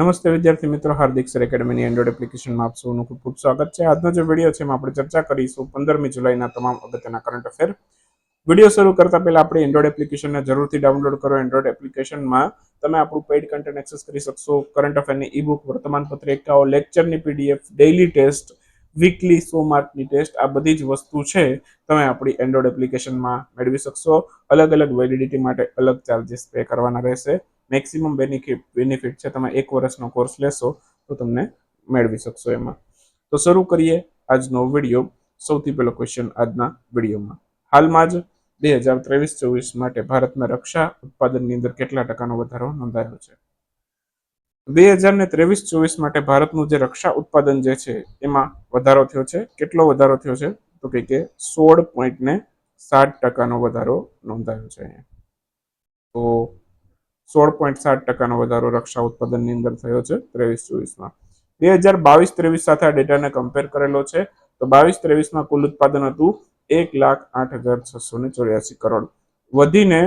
નમસ્તે વિદ્યાર્થી મિત્રો, હાર્દિક સર એકેડમીની એન્ડ્રોઇડ એપ્લિકેશનમાં આપ સૌનું ખૂબ ખૂબ સ્વાગત છે. આજનો જે વીડિયો છે એમાં આપણે ચર્ચા કરીશું પંદરમી જુલાઈના તમામ અગત્યના કરંટ અફેર વીડિયો શરૂ કરતા પહેલા આપણે એન્ડ્રોઇડ એપ્લિકેશનને જરૂરથી ડાઉનલોડ કરો. એન્ડ્રોઇડ એપ્લિકેશનમાં તમે આપણું પેઇડ કન્ટેન્ટ એક્સેસ કરી શકશો. કરંટ અફેરની ઈ બુક વર્તમાન પત્રિકાઓ લેક્ચરની પીડીએફ ડેઇલી ટેસ્ટ વીકલી સો માર્કની ટેસ્ટ આ બધી જ વસ્તુ છે તમે આપણી એન્ડ્રોઇડ એપ્લિકેશનમાં મેળવી શકશો. અલગ અલગ વેલિડિટી માટે અલગ ચાર્જિસ પે કરવાના રહેશે. મેક્સિમમ બેનિફિટ બેનિફિટ છે, તમે એક વર્ષનો કોર્સ લેશો, તો તમને મેળવી શકશો એમાં. તો શરૂ કરીએ આજનો વીડિયો સૌથી પહેલો ક્વેશ્ચન આજના વિડીયોમાં હાલમાં જ બે હજાર ત્રેવીસ ચોવીસ માટે ભારતમાં રક્ષા ઉત્પાદનની અંદર કેટલા ટકાનો વધારો નોંધાયો છે? બે હજાર ને ત્રેવીસ ચોવીસ માટે ભારતનું જે રક્ષા ઉત્પાદન જે છે, એમાં વધારો થયો છે. કેટલો વધારો થયો છે? તો કે કે સોળ પોઈન્ટ ને સાત ટકાનો વધારો નોંધાયો છે તો સોળ પોઈન્ટ સાત ટકાનો વધારો રક્ષા ઉત્પાદનની અંદર થયો છે ત્રેવીસ ચોવીસમાં. બે હજાર બાવીસ ત્રેવીસ સાથે આ ડેટાને કમ્પેર કરેલો છે. તો બાવીસ ત્રેવીસમાં કુલ ઉત્પાદન હતું એક લાખ આઠ હજાર છસો ને ચોર્યાસી કરોડ. વધીને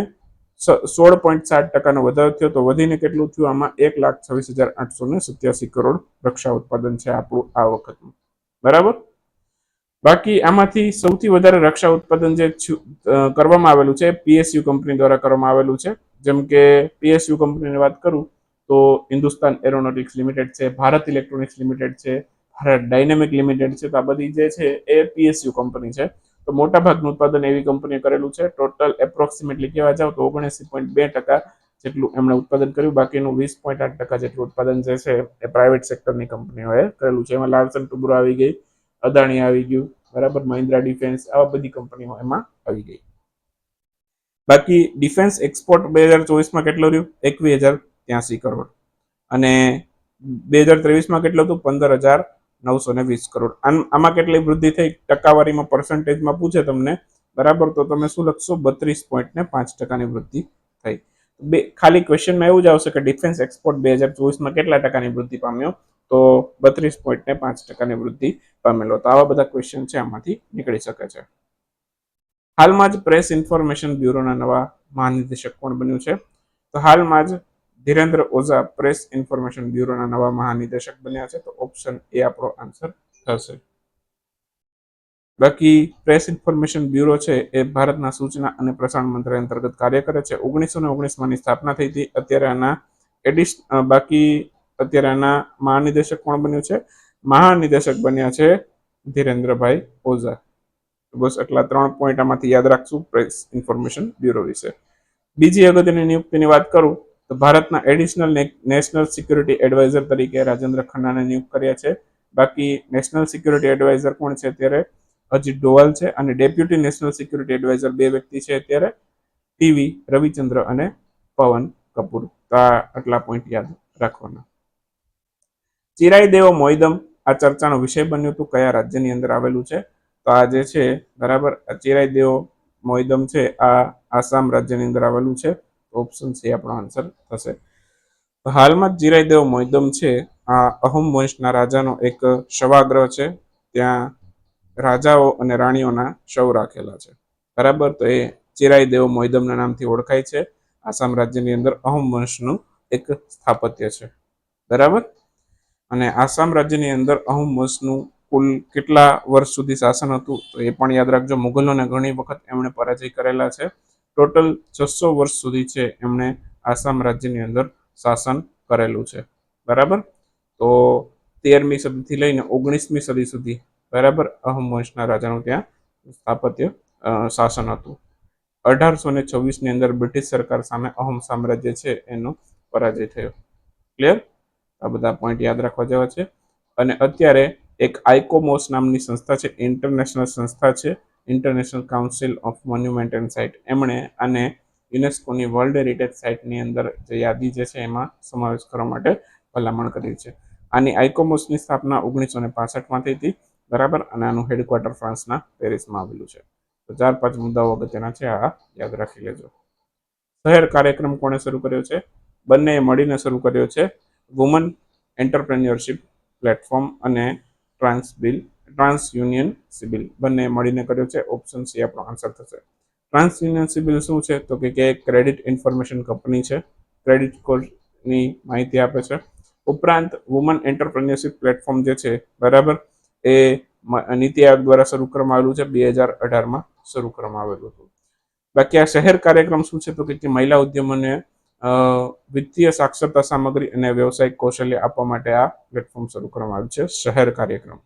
સોળ પોઈન્ટ સાત ટકાનો વધારો થયો. તો વધીને કેટલું થયું? આમાં એક લાખ છવ્વીસ હજાર આઠસો ને સત્યાસી કરોડ રક્ષા ઉત્પાદન છે આપણું આ વખતનું. બરાબર? બાકી આમાંથી સૌથી વધારે રક્ષા ઉત્પાદન જે કરવામાં આવેલું છે પીએસયુ કંપની દ્વારા કરવામાં આવેલું છે. જેમ કે પીએસયુ કંપનીની વાત કરું, તો હિન્દુસ્તાન એરોનોટિક્સ લિમિટેડ છે, ભારત ઇલેક્ટ્રોનિક્સ લિમિટેડ છે, ભારત ડાયનેમિક લિમિટેડ છે, તો આ બધી જે છે એ પીએસયુ કંપની છે. તો મોટા ભાગનું ઉત્પાદન એવી કંપનીએ કરેલું છે, ટોટલ એપ્રોક્સિમેટલી કહેવા જાવ તો ઓગણસી પોઈન્ટ બે ટકા જેટલું એમણે ઉત્પાદન કર્યું, બાકીનું વીસ પોઈન્ટ આઠ ટકા જેટલું ઉત્પાદન જે છે એ પ્રાઇવેટ સેક્ટરની કંપનીઓએ કરેલું છે. એમાં લાર્સન ટુબ્રો આવી ગઈ, અદાણી આવી ગયું, બરાબર, મહિન્દ્રા ડિફેન્સ, આવા બધી કંપનીઓ એમાં આવી ગઈ. બાકી ડિફેન્સ એક્સપોર્ટ બે હજાર ચોવીસમાં કેટલો રહ્યું? એકવીસ હજાર ત્યાંસી કરોડ. અને બે હજાર ત્રેવીસમાં કેટલું હતું? પંદર હજાર નવસો ને વીસ કરોડ. આમ- કેટલી વૃદ્ધિ થઈ? ટકાવારીમાં પર્સન્ટેજમાં પૂછે તમને. બરાબર? તો તમે શું લખશો? બત્રીસ પોઈન્ટ ને પાંચ ટકાની વૃદ્ધિ થઈ. બે, ખાલી ક્વેશ્ચનમાં એવું જ આવશે કે ડિફેન્સ એક્સપોર્ટ બે હજાર ચોવીસમાં કેટલા ટકાની વૃદ્ધિ પામ્યો? તો બત્રીસ પોઈન્ટ ને પાંચ ટકાની વૃદ્ધિ પામેલો. તો આવા બધા ક્વેશ્ચન છે, આમાંથી નીકળી શકે છે. હાલમાં જ પ્રેસ ઇન્ફોર્મેશન બ્યુરોના નવા મહાનિદેશક કોણ બન્યું છે? તો હાલમાં જ ધીરેન્દ્ર ઓઝા પ્રેસ ઇન્ફોર્મેશન બ્યુરોના નવા મહાનિદેશક બન્યા છે. તો ઓપ્શન એ આપણો આન્સર થશે. બાકી પ્રેસ ઇન્ફોર્મેશન બ્યુરો છે એ ભારતના સૂચના અને પ્રસારણ મંત્રાલય અંતર્ગત કાર્ય કરે છે. ઓગણીસો ને ઓગણીસમાં ની સ્થાપના થઈ હતી. અત્યારે આના એડિશ બાકી અત્યારે આના મહાનિદેશક કોણ બન્યું છે? મહાનિદેશક બન્યા છે ધીરેન્દ્રભાઈ ઓઝા. બસ આટલા ત્રણ પોઈન્ટ આમાંથી યાદ રાખશું. પ્રેસ ઇન્ફોર્મેશન બ્યુરો વિશે. બીજી અગત્યની નિયુક્તિની વાત કરું, તો ભારતના એડિશનલ નેશનલ સિક્યુરિટી એડવાઇઝર તરીકે રાજેન્દ્ર ખન્નાને નિયુક્ત કર્યા છે. બાકી નેશનલ સિક્યુરિટી એડવાઇઝર કોણ છે અત્યારે? અજીત ડોવાલ છે અને ડેપ્યુટી નેશનલ સિક્યુરિટી એડવાઇઝર બે વ્યક્તિ છે અત્યારે ટીવી રવિચંદ્ર અને પવન કપૂર. તો આ આટલા પોઈન્ટ યાદ રાખવાના. ચિરાઈ દેવો મોઈદમ આ ચર્ચાનો વિષય બન્યું હતું, કયા રાજ્યની અંદર આવેલું છે? તો આ જે છે, બરાબર ચિરાઈ દેવો મોયદમ છે, આ આસામ રાજ્યની અંદર આવેલું છે ઓપ્શન સી આપણો આન્સર થશે. તો હાલમાં ચિરાઈ દેવો મોયદમ છે, આ અહમ વંશના રાજાનો એક શવાગ્રહ છે, ત્યાં રાજાઓ અને રાણીઓના શવ રાખેલા છે. બરાબર, તો એ ચિરાઈ દેવો મોયદમના નામથી ઓળખાય છે, આસામ રાજ્યની અંદર અહમ વંશનું એક સ્થાપત્ય છે. બરાબર? અને આસામ રાજ્યની અંદર અહમ વંશનું કુલ કેટલા વર્ષ સુધી શાસન હતું તો એ પણ યાદ રાખજો. મુગલોને ઘણી વખત એમણે પરાજય કરેલા છે. ટોટલ છસો વર્ષ સુધી છે એમણે આસામ રાજ્યની અંદર શાસન કરેલું છે. બરાબર? તો તેરમી સદીથી લઈને ઓગણીસમી સદી સુધી, બરાબર? અહમ વંશના રાજાનું ત્યાં સ્થાપત્ય શાસન હતું. અઢારસો ને છવ્વીસની અંદર બ્રિટિશ સરકાર સામે અહમ સામ્રાજ્ય છે એનો પરાજય થયો. ક્લિયર? આ બધા પોઈન્ટ યાદ રાખવા જેવા છે. અને અત્યારે એક આઇકોમોસ નામની સંસ્થા છે, ઇન્ટરનેશનલ સંસ્થા છે, international council of monument and site. એમણે આને યુનેસ્કોની વર્લ્ડ હેરિટેજ સાઇટની અંદર જે યાદી જે છે એમાં સમાવેશ કરવા માટે ભલામણ કરી છે. આની આઇકોમોસની સ્થાપના ઓગણીસો ને પાસઠમાં થઈ હતી, બરાબર? અને આનું હેડક્વાર્ટર ફ્રાન્સના પેરિસમાં આવેલું છે. તો ચાર પાંચ મુદ્દાઓ અગત્યના છે, આ યાદ રાખી લેજો. શહેર કાર્યક્રમ કોણે શરૂ કર્યો છે? બંનેએ મળીને શરૂ કર્યો છે વુમન એન્ટરપ્રેન્યોરશિપ પ્લેટફોર્મ અને trans bill, trans union CIBIL. બંને મળીને કર્યો છે. ઓપ્શન સી આપણો આન્સર થશે. ટ્રાન્સ યુનિયન સિબિલ શું છે? તો કે કે ક્રેડિટ ઇન્ફોર્મેશન કંપની છે. ક્રેડિટ સ્કોરની માહિતી આપે છે. ઉપરાંત વુમન એન્ટરપ્રેન્યોરશિપ પ્લેટફોર્મ જે છે, બરાબર? એ નીતિ આયોગ દ્વારા શરૂ કરવામાં આવેલું છે. બે હજાર અઢારમાં શરૂ કરવામાં આવેલું હતું. બાકી આ શહેર કાર્યક્રમ શું છે? તો કે મહિલા ઉદ્યમોને વિત્તીય સાક્ષરતા સામગ્રી અને વ્યવસાયિક કૌશલ્ય આપવા માટે આ પ્લેટફોર્મ શરૂ કરવામાં આવ્યું છે, શહેર કાર્યક્રમ.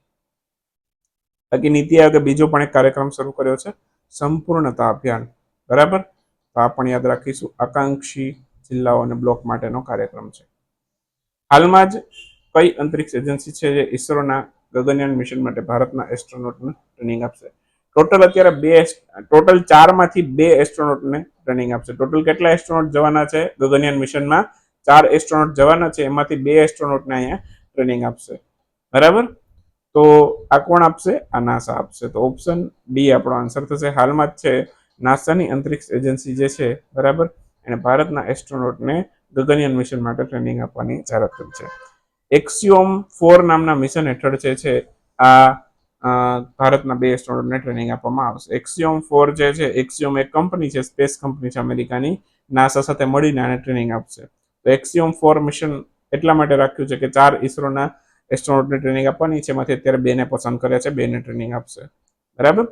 બાકી નીતિ આયોગે બીજો પણ એક કાર્યક્રમ શરૂ કર્યો છે, સંપૂર્ણતા અભિયાન. બરાબર? તો આ પણ યાદ રાખીશું, આકાંક્ષી જિલ્લાઓ અને બ્લોક માટેનો કાર્યક્રમ છે. હાલમાં જ કઈ અંતરિક્ષ એજન્સી છે જે ઇસરોના ગગનયાન મિશન માટે ભારતના એસ્ટ્રોનોટને ટ્રેનિંગ આપશે? ટોટલ અત્યારે બે ટોટલ ચારમાંથી બે એસ્ટ્રોનોટને ટ્રેનિંગ આપશે. ટોટલ કેટલા એસ્ટ્રોનોટ જવાના છે? ગગનયાન મિશનમાં ચાર એસ્ટ્રોનોટ જવાના છે, એમાંથી બે એસ્ટ્રોનોટને અહીંયા ટ્રેનિંગ આપશે. બરાબર? તો આ કોણ આપશે? આ નાસા આપશે. તો ઓપ્શન ડી આપણો આન્સર થશે. હાલમાં જ છે નાસાની અંતરિક્ષ એજન્સી જે છે, બરાબર? એને ભારતના એસ્ટ્રોનોટને ગગનયાન મિશન માટે ટ્રેનિંગ આપવાની જાહેરાત કરી છે. એક્સિયોમ ફોર નામના મિશન હેઠળ જે છે, આ ભારતના બે એસ્ટ્રોનોટને ટ્રેનિંગ આપવામાં આવશે. એક્સિયોમ ફોર જે છે એક્સિયોમ એક કંપની છે સ્પેસ કંપની છે અમેરિકાની. નાસા સાથે મળીને આને ટ્રેનિંગ આપશે. તો એક્સિયોમ ફોર મિશન એટલા માટે રાખ્યું છે કે ચાર ઇસરોના એસ્ટ્રોનોટને ટ્રેનિંગ આપવાની છે. એમાંથી અત્યારે બેને પસંદ કર્યા છે, બેને ટ્રેનિંગ આપશે. બરાબર?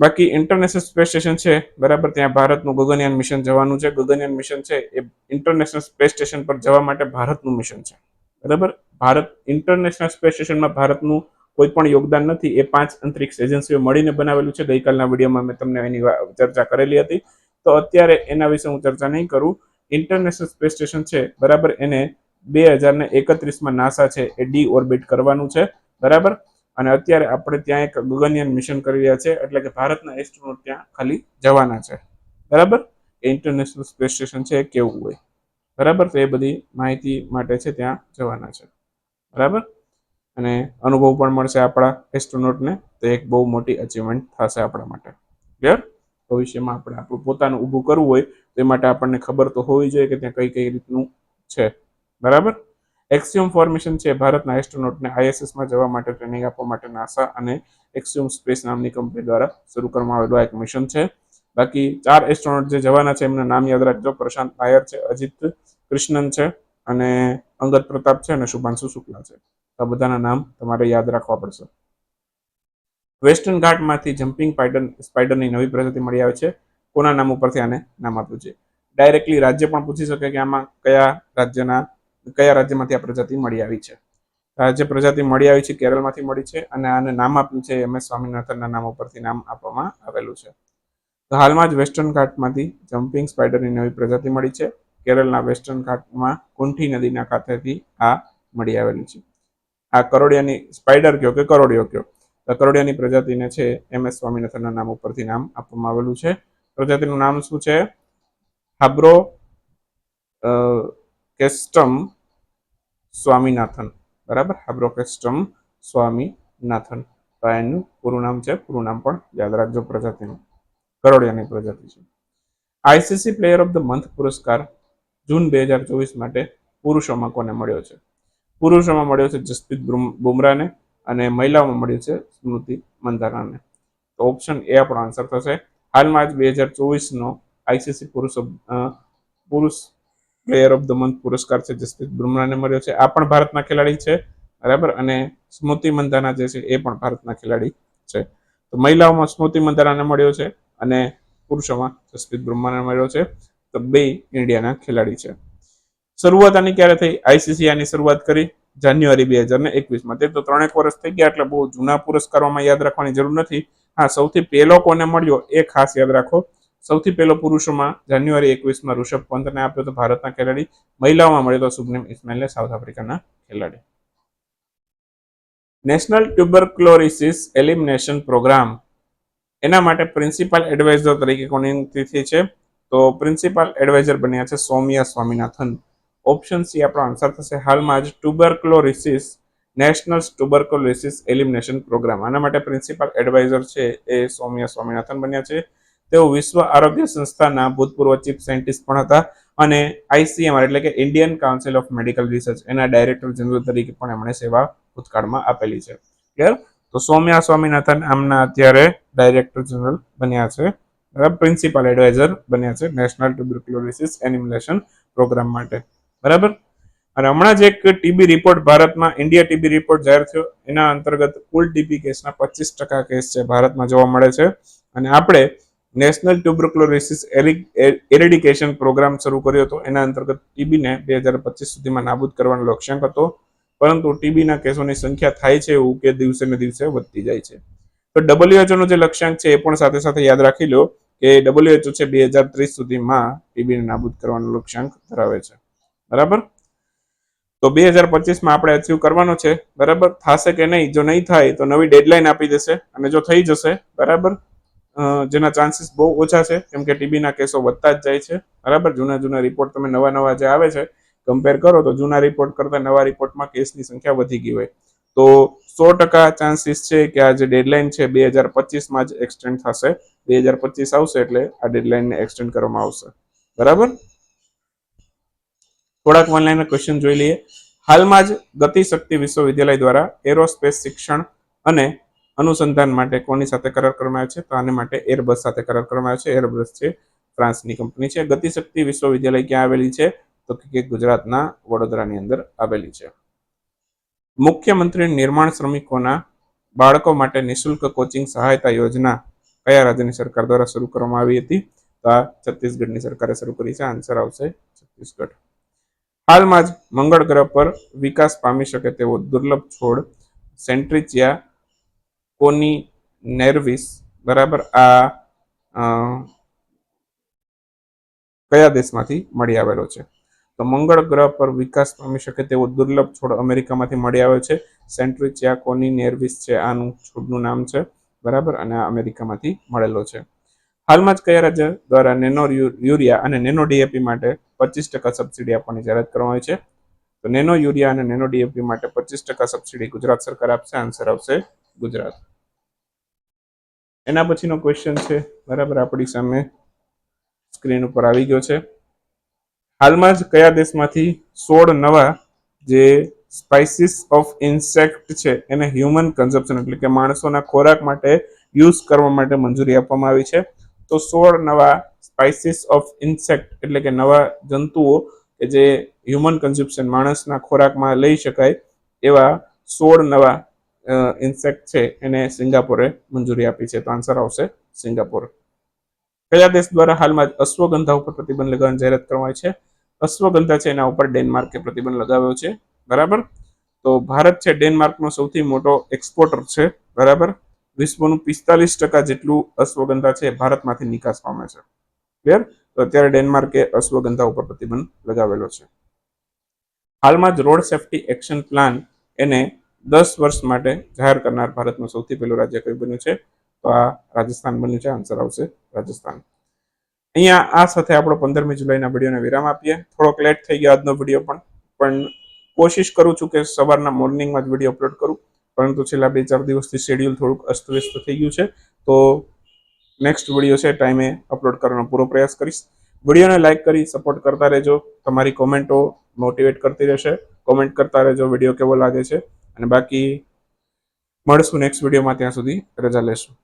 બાકી ઇન્ટરનેશનલ સ્પેસ સ્ટેશન છે, બરાબર? ત્યાં ભારતનું ગગનયાન મિશન જવાનું છે. ગગનયાન મિશન છે, એ ઇન્ટરનેશનલ સ્પેસ સ્ટેશન પર જવા માટે ભારતનું મિશન છે. બરાબર? ભારત ઇન્ટરનેશનલ સ્પેસ સ્ટેશનમાં ભારતનું કોઈ પણ યોગદાન નથી, એ પાંચ અંતરિક્ષ એજન્સીઓ મળીને બનાવેલું છે. ગઈકાલના વિડીયોમાં મેં તમને એની ચર્ચા કરેલી હતી. તો અત્યારે એના વિશે હું ચર્ચા નહીં કરું. ઇન્ટરનેશનલ સ્પેસ સ્ટેશન છે, બરાબર? એને બે હજાર ને એકત્રીસમાં નાસા છે, એ ડી ઓર્બિટ કરવાનું છે, બરાબર? અને અત્યારે આપણે ત્યાં એક ગગનયાન મિશન કરી રહ્યા છે, એટલે કે ભારતના એસ્ટ્રોનોટ ત્યાં ખાલી જવાના છે, બરાબર? ઇન્ટરનેશનલ સ્પેસ સ્ટેશન છે કેવું હોય, બરાબર? તો એ બધી માહિતી માટે છે ત્યાં જવાના છે, બરાબર? અને અનુભવ પણ મળશે આપણા એસ્ટ્રોનોટને, તો એક બહુ મોટી અચીવમેન્ટ થશે આપણા માટે. ક્લિયર ભવિષ્યમાં આપણે આપણું પોતાનું ઊભું કરવું હોય, તો એ માટે આપણને ખબર તો હોવી જોઈએ કે ત્યાં કઈ કઈ રીતનું છે. બરાબર? એક્સિયમ ફોર્મેશન છે ભારતના એસ્ટ્રોનોટને આઈએસએસમાં જવા માટે ટ્રેનિંગ આપવા માટે નાસા અને એક્સિયમ સ્પેસ નામની કંપની દ્વારા શરૂ કરવામાં આવેલું એક મિશન છે. બાકી ચાર એસ્ટ્રોનોટ જે જવાના છે એમના નામ યાદ રાખજો. પ્રશાંત નાયર છે, અજીત કૃષ્ણન છે અને અંગત પ્રતાપ છે અને શુભાંશુ શુક્લા છે. આ બધાના નામ તમારે યાદ રાખવા પડશે. વેસ્ટર્ન ઘાટમાંથી જમ્પિંગ સ્પાઈડર સ્પાઈડરની નવી પ્રજાતિ મળી આવે છે. કોના નામ ઉપરથી આને નામ આપ્યું છે? ડાયરેક્ટલી રાજ્ય પણ પૂછી શકે કે આમાં કયા રાજ્યના, કયા રાજ્યમાંથી આ પ્રજાતિ મળી આવી છે. રાજ્ય પ્રજાતિ મળી આવી છે, કેરળમાંથી મળી છે અને આને નામ આપ્યું છે એમ એસ સ્વામિનાથનના નામ ઉપરથી નામ આપવામાં આવેલું છે. હાલમાં જ વેસ્ટર્ન ઘાટમાંથી જમ્પિંગ સ્પાઈડરની નવી પ્રજાતિ મળી છે. કેરળના વેસ્ટર્ન ઘાટમાં કુંઠી નદીના કાંઠેથી આ મળી આવેલી છે. આ કરોડિયાની સ્પાઈડર કયો કે કરોડિયો કયો? તો કરોડિયાની પ્રજાતિને છે એમ એસ સ્વામિનાથનના નામ ઉપરથી નામ આપવામાં આવેલું છે. પ્રજાતિનું નામ શું છે? હાબ્રો કેસ્ટમ સ્વામિનાથન. બરાબર? હાબ્રો કેસ્ટમ સ્વામીનાથન. તો એનું પૂરું નામ છે. પૂરું નામ પણ યાદ રાખજો પ્રજાતિનું. કરોડિયાની પ્રજાતિ છે. ICC player of the month પુરસ્કાર જૂન બે હજાર ચોવીસ માટે પુરુષોમાં કોને મળ્યો છે? પુરુષોમાં મળ્યો છે જસપ્રીત બુમરાને અને મહિલાઓમાં મળ્યો છે સ્મૃતિ મંધાનાને. તો ઓપ્શન એ આપણો આન્સર થશે. હાલમાં જ બે હજાર ચોવીસનો આઈસીસી પુરુષ પુરુષ પ્લેયર ઓફ ધ મંથ પુરસ્કાર છે જસપ્રીત બુમરાને મળ્યો છે. આ પણ ભારતના ખેલાડી છે, બરાબર? અને સ્મૃતિ મંધાના જે છે એ પણ ભારતના ખેલાડી છે. તો મહિલાઓમાં સ્મૃતિ મંધાનાને મળ્યો છે અને પુરુષોમાં જસપ્રીત બુમરાહને મળ્યો છે. તો ઇન્ડિયાના ખેલાડી છે. શરૂઆત આની ક્યારે થઈ? આઈસીસી આની શરૂઆત કરી જાન્યુઆરી બે હજાર ને એકવીસમાં. તે તો ત્રણેક વર્ષ થઈ ગયા એટલે બહુ જૂના પુરસ્કારોમાં યાદ રાખવાની જરૂર નથી. હા, સૌથી પહેલો કોને મળ્યો એ ખાસ યાદ રાખો. સૌથી પહેલો પુરુષોમાં જાન્યુઆરી એકવીસમાં ઋષભ પંતને આપ્યો તો ભારતના ખેલાડી. મહિલાઓમાં મળ્યો તો સુભનેમ ઇસ્માઇલને, સાઉથ આફ્રિકાના ખેલાડી. National tuberculosis elimination programme. એના માટે પ્રિન્સિપલ એડવાઇઝર તરીકે કોની છે? તો પ્રિન્સિપાલ એડવાઇઝર બન્યા છે સૌમ્યા સ્વામિનાથન. ઓપ્શન સી આપણો આન્સર થશે. હાલમાં જ tuberculosis national tuberculosis elimination programme આના માટે પ્રિન્સિપલ એડવાઇઝર છે એ સૌમ્યા સ્વામિનાથન બન્યા છે. તેઓ વિશ્વ આરોગ્ય સંસ્થાના ભૂતપૂર્વ ચીફ સાયન્ટિસ્ટ પણ હતા અને આઈસીએમઆર એટલે કે Indian Council of Medical Research એના ડાયરેક્ટર જનરલ તરીકે પણ એમણે સેવા ભૂતકાળમાં આપેલી છે. ક્લિયર તો સૌમ્યા સ્વામિનાથન આમના અત્યારે ડાયરેક્ટર જનરલ બન્યા છે. બરાબર? પ્રિન્સિપલ એડવાઇઝર બન્યા છે નેશનલ ટ્યુબરક્લોરિસિસ એનિમ્યુલેશન પ્રોગ્રામ માટે. બરાબર? અને હમણાં જ એક ટીબી રિપોર્ટ ભારતમાં ઇન્ડિયા ટીબી રિપોર્ટ જાહેર થયો. એના અંતર્ગત કુલ ટીબી કેસના પચીસ ટકા કેસ છે ભારતમાં જોવા મળે છે. અને આપણે નેશનલ ટ્યુબરક્લોસિસ એરેડિકેશન પ્રોગ્રામ શરૂ કર્યો હતો. એના અંતર્ગત ટીબીને બે હજાર પચીસ સુધીમાં નાબૂદ કરવાનો લક્ષ્યાંક હતો. પરંતુ ટીબીના કેસોની સંખ્યા થાય છે એવું કે દિવસે ને દિવસે વધતી જાય છે. તો ડબલ્યુએચઓનો જે લક્ષ્યાંક છે એ પણ સાથે સાથે યાદ રાખી લો. કે WHO છે બે હજાર ત્રીસ સુધીમાં ટીબીને નાબૂદ કરવાનો લક્ષ્યાંક ધરાવે છે. બરાબર? તો બે હજાર પચીસમાં આપણે અચીવ કરવાનો છે. બરાબર? થશે કે નહીં? જો નહીં થાય, તો નવી ડેડલાઇન આપી દેશે અને જો થઈ જશે, બરાબર? જેના ચાન્સીસ બહુ ઓછા છે, કેમ કે ટીબીના કેસો વધતા જ જાય છે. બરાબર? જૂના જૂના રિપોર્ટ તમે નવા નવા જે આવે છે કમ્પેર કરો તો જૂના રિપોર્ટ કરતા નવા રિપોર્ટમાં કેસની સંખ્યા વધી ગઈ હોય. તો સો ટકા ચાન્સીસ છે કે આ જે ડેડલાઇન છે બે હજાર પચીસમાં જ એક્સટેન્ડ થશે. બે હજાર પચીસ આવશે એટલે આ ડેડલાઇનને એક્સટેન્ડ કરવામાં આવશે. બરાબર? થોડાક ઓનલાઈન ક્વેશ્ચન જોઈ લઈએ. હાલમાં જ ગતિશક્તિ વિશ્વવિદ્યાલય દ્વારા એરોસ્પેસ શિક્ષણ અને અનુસંધાન માટે કોની સાથે કરાર કરવામાં આવ્યો છે? તો આને માટે એરબસ સાથે કરાર કરવામાં આવ્યો છે. એરબસ છે ફ્રાન્સની કંપની છે. ગતિશક્તિ વિશ્વવિદ્યાલય ક્યાં આવેલી છે? તો કે ગુજરાતના વડોદરાની અંદર આવેલી છે. મુખ્યમંત્રી નિર્માણ શ્રમિકોના બાળકો માટે નિશુલ્ક કોચિંગ સહાયતા યોજના કયા રાજ્યની સરકાર દ્વારા શરૂ કરવામાં આવી હતી? તો આ છત્તીસગઢની સરકારે શરૂ કરી છે. આન્સર આવશે છત્તીસગઢ. હાલમાં જ મંગળ ગ્રહ પર વિકાસ પામી શકે તેવો દુર્લભ છોડ સેન્ટ્રિચિયા કોની નેરવિસ બરાબર આ કયા દેશમાંથી મળી આવેલો છે? તો મંગળ ગ્રહ પર વિકાસ પામી શકે તેવો દુર્લભ છોડ અમેરિકામાંથી મળી આવ્યો છે. સેન્ટ્રિચિયા કોની નેરવિસ છે. આનું છોડનું નામ છે. બરાબર? અને આ અમેરિકામાંથી મળેલો છે. હાલમાં જ કયા રાજ્ય દ્વારા નેનો યુરિયા અને નેનો ડીએપી માટે પચીસ ટકા સબસિડી આપવાની જાહેરાત કરવામાં આવી છે? તો નેનો યુરિયા અને નેનો ડીએપી માટે પચીસ ટકા સબસિડી ગુજરાત સરકાર આપશે? આન્સર આવશે ગુજરાત. એના પછીનો ક્વેશ્ચન છે. બરાબર? આપણી સામે સ્ક્રીન ઉપર આવી ગયો છે. હાલમાં જ કયા દેશમાંથી સોળ નવા જે સ્પાઇસીસ ઓફ ઇન્સેક્ટ છે એને હ્યુમન કન્ઝપ્શન એટલે કે માણસોના ખોરાક માટે યુઝ કરવા માટે મંજૂરી આપવામાં આવી છે. તો સોળ નવા સ્પાઇસીસ ઓફ ઇન્સેક્ટ એટલે કે નવા જંતુઓ કે જે હ્યુમન કન્ઝપ્શન માણસના ખોરાકમાં લઈ શકાય એવા સોળ નવા ઇન્સેક્ટ છે એને સિંગાપોરે મંજૂરી આપી છે. તો આન્સર આવશે સિંગાપોર. કયા દેશ દ્વારા હાલમાં અશ્વગંધા ઉપર પ્રતિબંધ લગાવવાની જાહેરાત કરવામાં છે? અશ્વગંધા છે એના ઉપર ડેનમાર્કે પ્રતિબંધ લગાવ્યો છે. બરાબર? તો ભારત છે ડેનમાર્કનો સૌથી મોટો એક્સપોર્ટર છે. બરાબર? વિશ્વનું પિસ્તાલીસ ટકા જેટલું અશ્વગંધા છે ભારતમાંથી નિકાસ પામે છે. ક્લિયર? તો અત્યારે ડેનમાર્કે અશ્વગંધા ઉપર પ્રતિબંધ લગાવેલો છે. હાલમાં જ રોડ સેફ્ટી એક્શન પ્લાન એને દસ વર્ષ માટે જાહેર કરનાર ભારતનું સૌથી પહેલું રાજ્ય કયું બન્યું છે? તો આ રાજસ્થાન બન્યું છે. આન્સર આવશે રાજસ્થાન. અહીંયા આ સાથે આપણો પંદરમી જુલાઈના વિડીયોને વિરામ આપીએ. થોડોક લેટ થઈ ગયો આજનો વીડિયો પણ. પણ કોશિશ કરું છું કે સવારના મોર્નિંગમાં જ વીડિયો અપલોડ કરું. પરંતુ છેલ્લા બે ચાર દિવસથી શેડ્યુલ થોડુંક અસ્તવ્યસ્ત થઈ ગયું છે. તો નેક્સ્ટ વીડિયો છે ટાઈમે અપલોડ કરવાનો પૂરો પ્રયાસ કરીશ. વિડીયોને લાઇક કરી સપોર્ટ કરતા રહેજો. તમારી કોમેન્ટો મોટિવેટ કરતી રહેશે. કોમેન્ટ કરતા રહેજો વીડિયો કેવો લાગે છે. અને બાકી મળશું નેક્સ્ટ વિડીયોમાં. ત્યાં સુધી રજા લેશું.